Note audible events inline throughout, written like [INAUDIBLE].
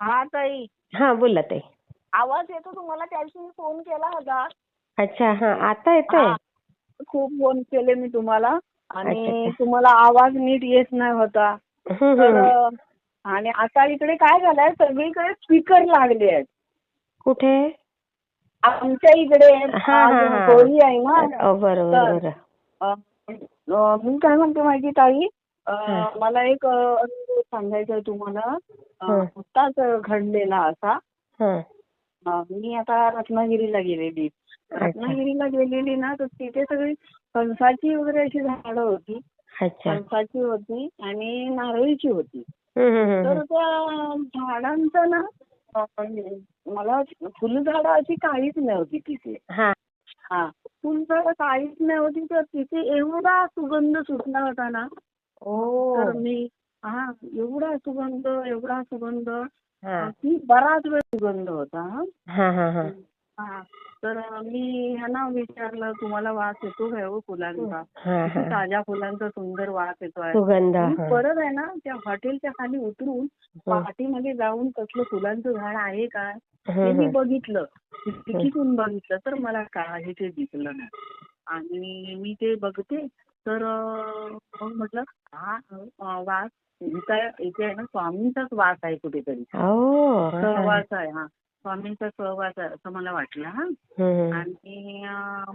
हा ताई. हा बोला ताई. आवाज येतो तुम्हाला? त्या दिवशी मी फोन केला होता. अच्छा हा आता येतोय? हा. खूप फोन केले मी तुम्हाला. आणि अच्छा. तुम्हाला आवाज नीट येत नाही होता. हम्म, तर हम्म. आणि आता इकडे काय झालंय? सगळीकडे स्पीकर लागले आहेत. कुठे? आमच्या इकडे हा, आज हा, हा. होळी आहे ना. अ, बरोबर तर- बरोबर अ, अ, मी काय म्हणते माहिती ताई. मला एक अनुभव सांगायचा आहे तुम्हाला. नुकताच घडलेला असा. हा. मी आता रत्नागिरीला गेलेली. रत्नागिरीला गेलेली ना तर तिथे सगळी फणसाची वगैरे अशी झाडं होती. फणसाची होती आणि नारळीची होती. तर. त्या झाडांचं ना मला फुलझाडं अशी काहीच नव्हती तिथे. हा. हा. फुलझाडं काहीच नव्हती तर तिथे एवढा सुगंध सुटला होता ना तर मी हा एवढा सुगंध एवढा सुगंध हा. की बराच वेळ सुगंध होता हा. हा हा हा. हा तर मी ह्यांना विचारलं तुम्हाला वास येतो काय हो फुलांचा? हा किती हा ताज्या फुलांचा सुंदर वास येतोय सुगंध मी हा. परत आहे ना त्या हॉटेलच्या खाली उतरून पाठीमध्ये जाऊन कसलं फुलांचं झाड आहे का हे मी. बघितलं. खिडकीतून बघितलं तर मला काही ते दिसलं नाही. आणि मी ते बघते तर मग म्हटलं हा वास इथं आहे- इथे आहे ना स्वामींचाच वास आहे कुठेतरी. हा. सहवास आहे हा. स्वामींचा सहवास आहे असं मला वाटलं हा. आणि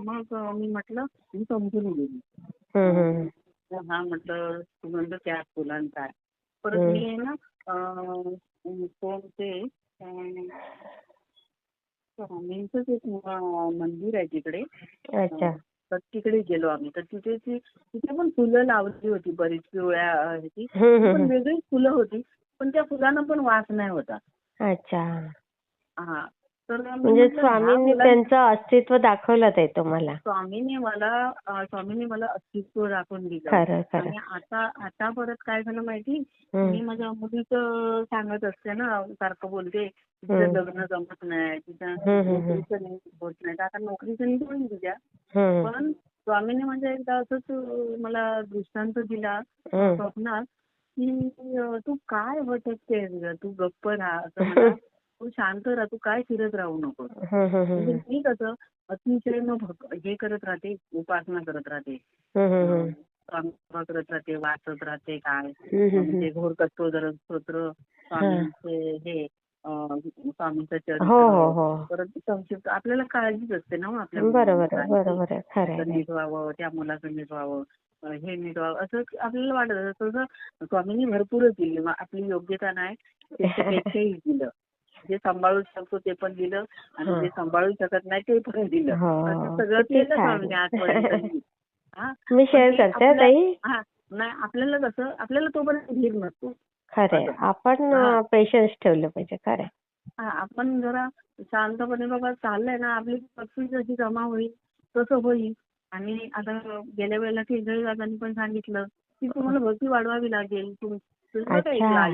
मग मी म्हटलं मी समजून गेली. हा म्हटलं सुगंध त्या फुलांचा आहे. परत. मी आहे ना अं, कोण ते अं, स्वामींचंच एक मंदिर आहे तिकडे. अच्छा. तर तिकडे गेलो आम्ही तर तिथे ती तिथे पण फुलं लावली होती बरीच पिवळ्या ह्याची पण. वेगळीच फुलं होती पण त्या फुलांना पण वास नाही होता अच्छा हा तर मी म्हणजे म्हटलं, ह्या स्वामींनी त्यांचं अस्तित्व दाखवलं ते तुम्हाला स्वामीने मला अं, स्वामीने मला अस्तित्व दाखवून दिलं खरं खरं आणि आता आता परत काय झालं माहिती मी हम्म. माझ्या मुलीचं सांगत असते ना सारखं बोलते तिचं हम्म. लग्न जमत नाही तिचं हम्म, हम्म, हम्म. नोकरीचं नीट होत नाही तर आता नोकरीचं तिच्या हम्म. पण स्वामीने म्हणजे एकदा असंच मला दृष्टांत दिला. स्वप्नात की तू काय भटकतेस ग? तू गप्प राहा. [LAUGHS] तू शांत राहा तू काय फिरत राहू नको म्हणजे. मी कसं अतिशय हे करत राहते उपासना करत राहते. करत राहते वाचत राहते काय. म्हणजे घोर कस्तोदर स्तोत्र स्वामींचं हम्म. हो हो चरित्र हो परत संक्षिप्त आपल्याला काळजीच असते ना आपल्या मुलांची. नीट व्हावं त्या मुलाचं नीट व्हावं हे नीट व्हावं असं आपल्याला वाटत. तसं स्वामींनी भरपूरच दिली आपली योग्यता नाही त्याच्यापेक्षाही दिलं जे सांभाळू शकतो ते पण दिलं आणि. जे सांभाळू शकत नाही ते पण दिलं. असं सगळं केलं. स्वामीने आजपर्यंत मी शेअर ते करते ताई नाही आपल्याला कसं आपल्याला तोपर्यंत धीर नसतो खरंय. आपण. पेशन्स ठेवलं पाहिजे खरंय हा आपण जरा शांतपणे बाबा चाललंय ना आपली पक्षी जशी जमा होईल तसं होईल. आणि आता गेल्या वेळेला केंद्रीय दादांनी पण सांगितलं की तुम्हाला भरती वाढवावी लागेल. तुम-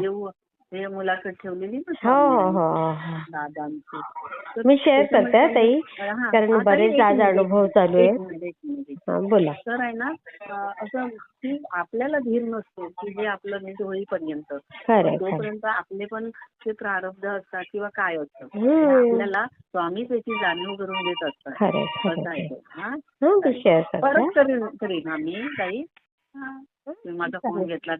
येऊ हे मुलाखत ठेवलेली ना हो हो हो दादांची. मी शेअर करते हा, ताई कारण बरेच आज अनुभव चालू हा, मिनिट. बोला. तर आहे ना असं की आपल्याला धीर नसतो की हे आपलं नीट होईपर्यंत. तोपर्यंत आपले पण जे प्रारब्ध असतात किंवा काय असतं ते. आपल्याला स्वामी त्याची जाणीव करून देत असतात. आहे ते. परत करीन करीन हा मी काही हा. तुम्ही माझा फोन. घेतला.